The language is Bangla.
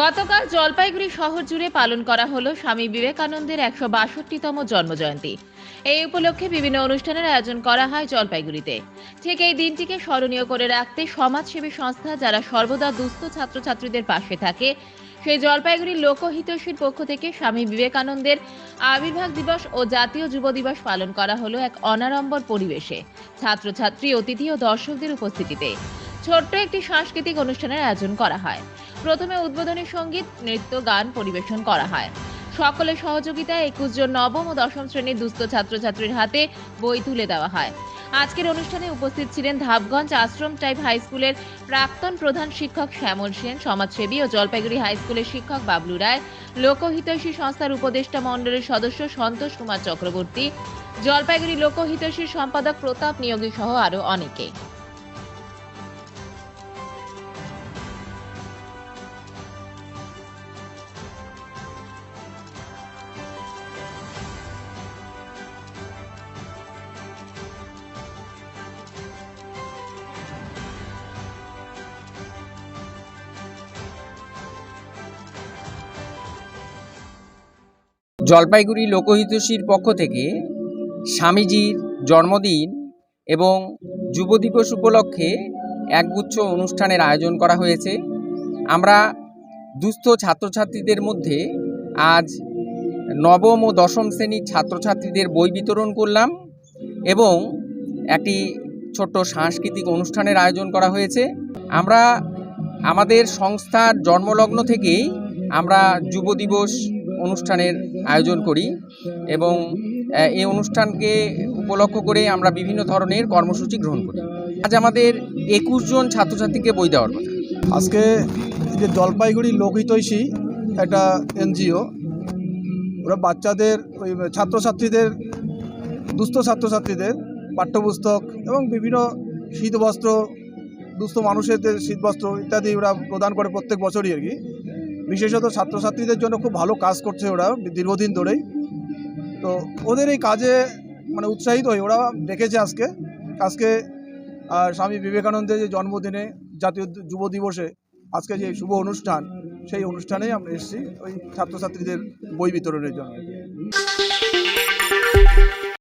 গতকাল জলপাইগুড়ি শহর জুড়ে পালন করা হলো স্বামী বিবেকানন্দের একশো বাষট্টিতম জন্মজয়ন্তী। এই উপলক্ষে বিভিন্ন অনুষ্ঠানের আয়োজন করা হয় জলপাইগুড়িতে। ঠিক এই দিনটিকে স্মরণীয় করে রাখতে সমাজসেবী সংস্থা যারা সর্বদা দুস্থ ছাত্রছাত্রীদের পাশে থাকে, সেই জলপাইগুড়ির লোকহিতৈষীর পক্ষ থেকে স্বামী বিবেকানন্দের আবির্ভাব দিবস ও জাতীয় যুব দিবস পালন করা হলো এক অনাড়ম্বর পরিবেশে, ছাত্রছাত্রী, অতিথি ও দর্শকদের উপস্থিতিতে। ছোট্ট একটি সাংস্কৃতিক অনুষ্ঠানের আয়োজন করা হয়। প্রথমে উদ্বোধনী সংগীত, নৃত্য, গান পরিবেশন করা হয়। সকলের সহযোগিতায় একুশ জন নবম ও দশম শ্রেণির দুস্থ ছাত্রছাত্রীর হাতে বই তুলে দেওয়া হয়। আজকের অনুষ্ঠানে উপস্থিত ছিলেন ধাপগঞ্জ আশ্রম টাইপ হাই স্কুলের প্রাক্তন প্রধান শিক্ষক শ্যামল সেন, সমাজসেবী ও জলপাইগুড়ি হাই স্কুলের শিক্ষক বাবলু রায়, লোকহিতৈষী সংস্থার উপদেষ্টা মণ্ডলের সদস্য সন্তোষ কুমার চক্রবর্তী, জলপাইগুড়ি লোকহিতৈষীর সম্পাদক প্রতাপ নিয়োগী সহ আরও অনেকে। জলপাইগুড়ি লোকহিতৈষীর পক্ষ থেকে স্বামীজির জন্মদিন এবং যুব দিবস উপলক্ষে একগুচ্ছ অনুষ্ঠানের আয়োজন করা হয়েছে। আমরা দুস্থ ছাত্রছাত্রীদের মধ্যে আজ নবম ও দশম শ্রেণির ছাত্রছাত্রীদের বই বিতরণ করলাম এবং একটি ছোট্ট সাংস্কৃতিক অনুষ্ঠানের আয়োজন করা হয়েছে। আমরা আমাদের সংস্থার জন্মলগ্ন থেকেই আমরা যুব দিবস অনুষ্ঠানের আয়োজন করি এবং এই অনুষ্ঠানকে উপলক্ষ করে আমরা বিভিন্ন ধরনের কর্মসূচি গ্রহণ করি। আজ আমাদের একুশ জন ছাত্রছাত্রীকে বই দেওয়ার কথা। আজকে যে জলপাইগুড়ি লোকহিতৈষী একটা এনজিও, ওরা বাচ্চাদের, ওই ছাত্রছাত্রীদের, দুস্থ ছাত্রছাত্রীদের পাঠ্যপুস্তক এবং বিভিন্ন শীতবস্ত্র, দুস্থ মানুষের শীতবস্ত্র ইত্যাদি ওরা প্রদান করে প্রত্যেক বছরই আর কি। বিশেষত ছাত্রছাত্রীদের জন্য খুব ভালো কাজ করছে ওরা দীর্ঘদিন ধরেই। তো ওদের এই কাজে মানে উৎসাহিত হয়ে ওরা দেখেছে আজকে। আজকে স্বামী বিবেকানন্দের যে জন্মদিনে জাতীয় যুব দিবসে আজকে যে শুভ অনুষ্ঠান, সেই অনুষ্ঠানেই আমরা এসেছি ওই ছাত্রছাত্রীদের বই বিতরণের জন্য।